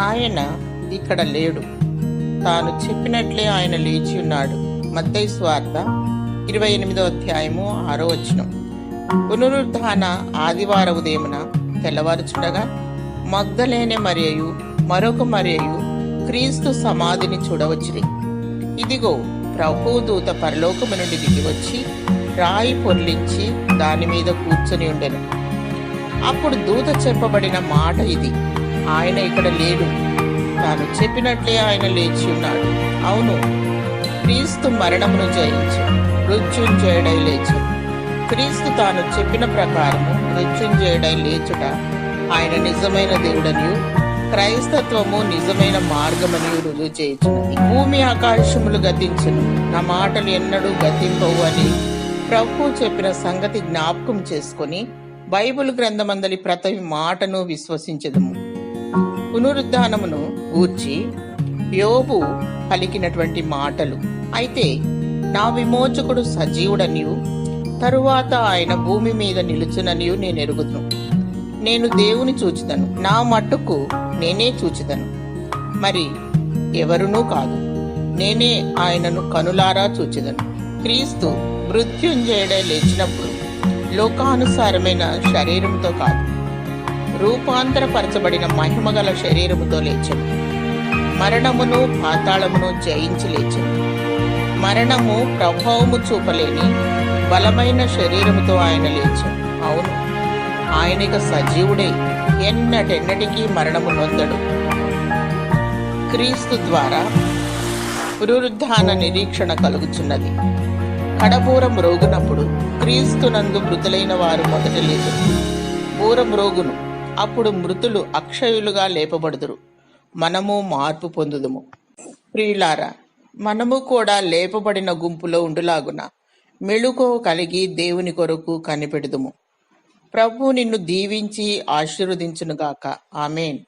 ఆయన ఇక్కడ లేడు. తాను చెప్పినట్లే ఆయన లేచి ఉన్నాడు. మద్దై స్వార్థ ఇరవై ఎనిమిదో అధ్యాయము ఆరో వచనం. పునరుద్ధాన ఆదివార ఉదయమున తెల్లవారుచుండగా మగ్ధలేని మరియు మరొక మరియు క్రీస్తు సమాధిని చూడవచ్చుది ఇదిగో ప్రభు దూత పరలోకము నుండి దిగి వచ్చి రాయి పొర్లించి దాని మీద కూర్చొని ఉండెను. అప్పుడు దూత చెప్పబడిన మాట ఇది. ఆయన ఇక్కడ లేడు. తాను చెప్పినట్లే ఆయన లేచి ఉన్నాడు. అవును క్రీస్తు మరణమును జయించు మృత్యుంజయుడై లేచు. క్రీస్తు తాను చెప్పిన ప్రకారము మృత్యుంజయుడై లేచుట ఆయన నిజమైన దేవుడనియు క్రైస్తత్వము నిజమైన మార్గమని రుజువు చేయుచున్నది భూమి ఆకాశములు గతించును నా మాటలు ఎన్నడూ గతింపవు అని ప్రభు చెప్పిన సంగతి జ్ఞాపకం చేసుకొని బైబిల్ గ్రంథమందలి ప్రతి మాటను విశ్వసించదము. పునరుద్ధానమును గూర్చి యోబు పలికినటువంటి మాటలు. అయితే నా విమోచకుడు సజీవుడనియు తరువాత ఆయన భూమి మీద నిలుచుననియు నేను ఎరుగుదును. నేను దేవుని చూచుదను. నా మట్టుకు నేనే చూచుదను. మరి ఎవరునూ కాదు. నేనే ఆయనను కనులారా చూచిదను. క్రీస్తు మృత్యుంజయుడే లేచినప్పుడు లోకానుసారమైన శరీరంతో కాదు. రూపాంతరపరచబడిన మహిమగల శరీరముతో లేచెను. మరణమును పాతాళమును జయించి లేచెను. మరణము ప్రభావము చూపలేని బలమైన శరీరముతో ఆయన లేచాడు అవును ఆయనక సజీవుడే. ఎన్నటెన్నటికీ మరణము నొందడు. క్రీస్తు ద్వారా పునరుద్ధాన నిరీక్షణ కలుగుచున్నది. కడబూరం రోగునప్పుడు క్రీస్తునందు మృతులైన వారు మొదట లేదు బూరం రోగును అప్పుడు మృతులు అక్షయులుగా లేపబడుదురు. మనము మార్పు పొందుదుము. ప్రియులారా మనము కూడా లేపబడిన గుంపులో ఉండులాగున మెళుకో కలిగి దేవుని కొరకు కనిపెడుదుము. ప్రభు నిన్ను దీవించి ఆశీర్వదించునుగాక. ఆమెన్.